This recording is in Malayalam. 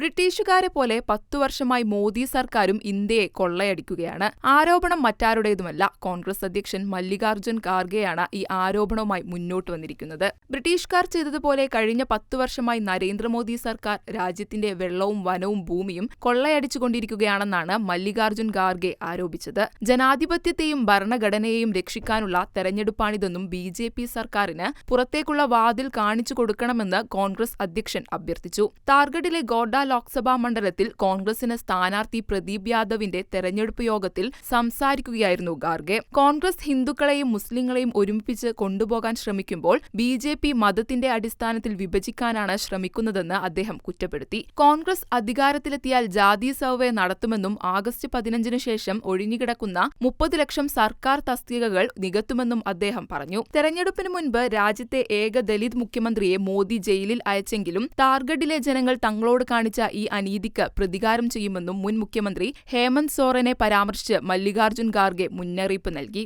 ബ്രിട്ടീഷുകാരെ പോലെ പത്തു വർഷമായി മോദി സർക്കാരും ഇന്ത്യയെ കൊള്ളയടിക്കുകയാണ്. ആരോപണം മറ്റാരുടേതുമല്ല. കോൺഗ്രസ് അധ്യക്ഷൻ മല്ലികാർജുൻ ഖാർഗെയാണ് ഈ ആരോപണവുമായി മുന്നോട്ട് വന്നിരിക്കുന്നത്. ബ്രിട്ടീഷുകാർ ചെയ്തതുപോലെ കഴിഞ്ഞ പത്തു വർഷമായി നരേന്ദ്രമോദി സർക്കാർ രാജ്യത്തിന്റെ വെള്ളവും വനവും ഭൂമിയും കൊള്ളയടിച്ചുകൊണ്ടിരിക്കുകയാണെന്നാണ് മല്ലികാർജുൻ ഖാർഗെ ആരോപിച്ചത്. ജനാധിപത്യത്തെയും ഭരണഘടനയെയും രക്ഷിക്കാനുള്ള തെരഞ്ഞെടുപ്പാണിതെന്നും ബി ജെ പി സർക്കാരിന് പുറത്തേക്കുള്ള വാതിൽ കാണിച്ചു കൊടുക്കണമെന്ന് കോൺഗ്രസ് അധ്യക്ഷൻ അഭ്യർത്ഥിച്ചു. താർഗഡിലെ ഗോഡ ലോക്സഭാ മണ്ഡലത്തിൽ കോൺഗ്രസിന് സ്ഥാനാർത്ഥി പ്രദീപ് യാദവിന്റെ തെരഞ്ഞെടുപ്പ് യോഗത്തിൽ സംസാരിക്കുകയായിരുന്നു ഖാർഗെ. കോൺഗ്രസ് ഹിന്ദുക്കളെയും മുസ്ലിങ്ങളെയും ഒരുമിപ്പിച്ച് കൊണ്ടുപോകാൻ ശ്രമിക്കുമ്പോൾ ബി ജെ പി മതത്തിന്റെ അടിസ്ഥാനത്തിൽ വിഭജിക്കാനാണ് ശ്രമിക്കുന്നതെന്ന് അദ്ദേഹം കുറ്റപ്പെടുത്തി. കോൺഗ്രസ് അധികാരത്തിലെത്തിയാൽ ജാതി സർവേ നടത്തുമെന്നും ആഗസ്റ്റ് പതിനഞ്ചിനു ശേഷം ഒഴിഞ്ഞുകിടക്കുന്ന മുപ്പത് ലക്ഷം സർക്കാർ തസ്തികകൾ നികത്തുമെന്നും അദ്ദേഹം പറഞ്ഞു. തെരഞ്ഞെടുപ്പിന് മുൻപ് രാജ്യത്തെ ഏക ദലിത് മുഖ്യമന്ത്രിയെ മോദി ജയിലിൽ അയച്ചെങ്കിലും താർഗഡിലെ ജനങ്ങൾ തങ്ങളോട് കാണിച്ച ഈ അനീതിക്ക് പ്രതികാരം ചെയ്യുമെന്നും മുൻ മുഖ്യമന്ത്രി ഹേമന്ത് സോറനെ പരാമർശിച്ച് മല്ലികാർജുൻ ഖാർഗെ മുന്നറിയിപ്പ് നൽകി.